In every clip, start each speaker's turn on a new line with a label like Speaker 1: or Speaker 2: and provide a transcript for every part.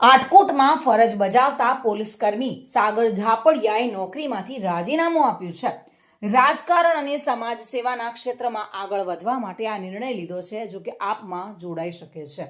Speaker 1: આટકોટમાં ફરજ બજાવતા પોલીસકર્મી સાગર ઝાપડિયાએ નોકરીમાંથી રાજીનામું આપ્યું છે. રાજકારણ અને સમાજ સેવાના ક્ષેત્રમાં આગળ વધવા માટે આ નિર્ણય લીધો છે, જો કે આપમાં જોડાઈ શકે છે.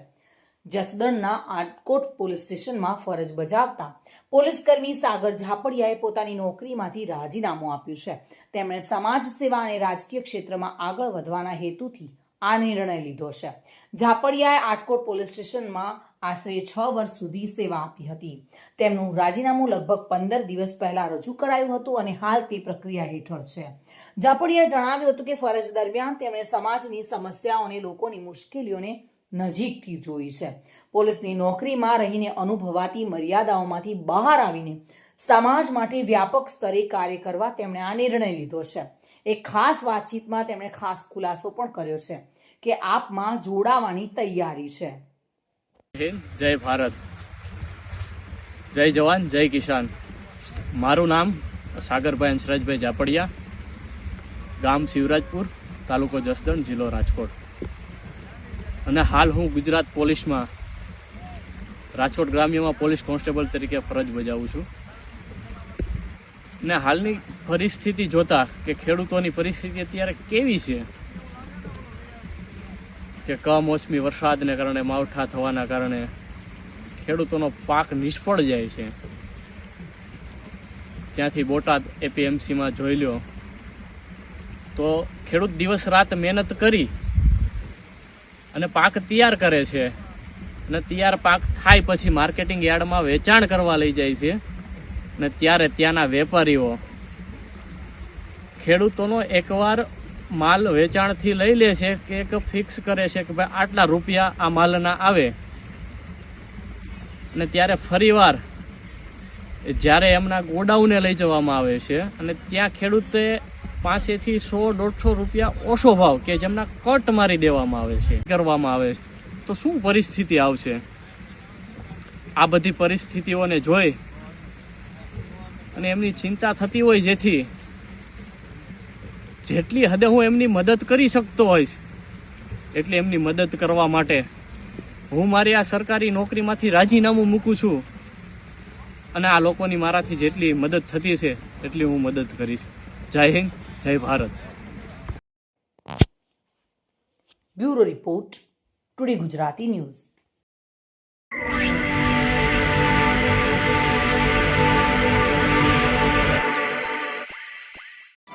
Speaker 1: જસદણના આટકોટ પોલીસ સ્ટેશનમાં ફરજ બજાવતા પોલીસકર્મી સાગર ઝાપડિયાએ પોતાની નોકરીમાંથી રાજીનામું આપ્યું છે. તેમણે સમાજ સેવા અને રાજકીય ક્ષેત્રમાં આગળ વધવાના હેતુથી આ નિર્ણય લીધો છે. ઝાપડિયાએ આટકોટ પોલીસ સ્ટેશનમાં આશરે છ વર્ષ સુધી સેવા આપી હતી. તેમનું રાજીનામું લગભગ પંદર દિવસ પહેલા રજૂ કરાયું હતું અને હાલ તે પ્રક્રિયા હેઠળ છે. ઝાપડિયાએ જણાવ્યું હતું કે ફરજ દરમિયાન તેમણે સમાજની સમસ્યાઓ અને લોકોની મુશ્કેલીઓને નજીકથી જોઈ છે. પોલીસની નોકરીમાં રહીને અનુભવાતી મર્યાદાઓમાંથી બહાર આવીને સમાજ માટે વ્યાપક સ્તરે કાર્ય કરવા તેમણે આ નિર્ણય લીધો છે. એક ખાસ વાતચીતમાં તેમણે ખાસ ખુલાસો પણ કર્યો છે કે આપમાં જોડાવાની તૈયારી છે.
Speaker 2: હિન્દ, જય ભારત. જય જવાન, જય કિસાન. મારું નામ સાગરભાઈ હંસરાજભાઈ જાપડિયા, ગામ શિવરાજપુર, તાલુકો જસદણ, જિલ્લો રાજકોટ. અને હાલ હું ગુજરાત પોલીસમાં, રાજકોટ ગ્રામ્યમાં પોલીસ કોન્સ્ટેબલ તરીકે ફરજ બજાવું છું. ને હાલની પરિસ્થિતિ જોતા કે ખેડૂતોની પરિસ્થિતિ અત્યારે કેવી છે? કે કમોસમી વરસાદને કારણે, માવઠા થવાના કારણે ખેડૂતોનો પાક નિષ્ફળ જાય છે. ત્યાંથી બોટાદ એપીએમસીમાં જોઈ લ્યો. તો ખેડૂત દિવસ રાત મહેનત કરી અને પાક તૈયાર કરે છે. અને તૈયાર પાક થાય પછી માર્કેટિંગ યાર્ડમાં વેચાણ કરવા લઈ જાય છે. અને ત્યારે ત્યાંના વેપારીઓ ખેડૂતોનો એકવાર માલ વેચાણથી લઈ લે છે કે એક ફિક્સ કરે છે કે ભાઈ આટલા રૂપિયા આ માલના આવે. અને ત્યારે ફરીવાર જ્યારે એમના ગોડાઉને લઈ જવામાં આવે છે અને ત્યાં ખેડૂતે પાસેથી સો દોઢસો રૂપિયા ઓછો ભાવ કે જેમના કટ મારી દેવામાં આવે છે, કરવામાં આવે છે. તો શું પરિસ્થિતિ આવશે? આ બધી પરિસ્થિતિઓને જોઈ અને એમની ચિંતા થતી હોય જેથી જેટલી હદે હું એમની મદદ કરી શકતો હોઈશ, એટલી એમની મદદ કરવા માટે હું મારી આ સરકારી નોકરીમાંથી રાજીનામું મૂકું છું. અને આ લોકોની મારાથી જેટલી મદદ થતી છે, એટલી હું મદદ કરીશ. જય હિન્દ, જય Bharat.
Speaker 1: Bureau report, today Gujarati news.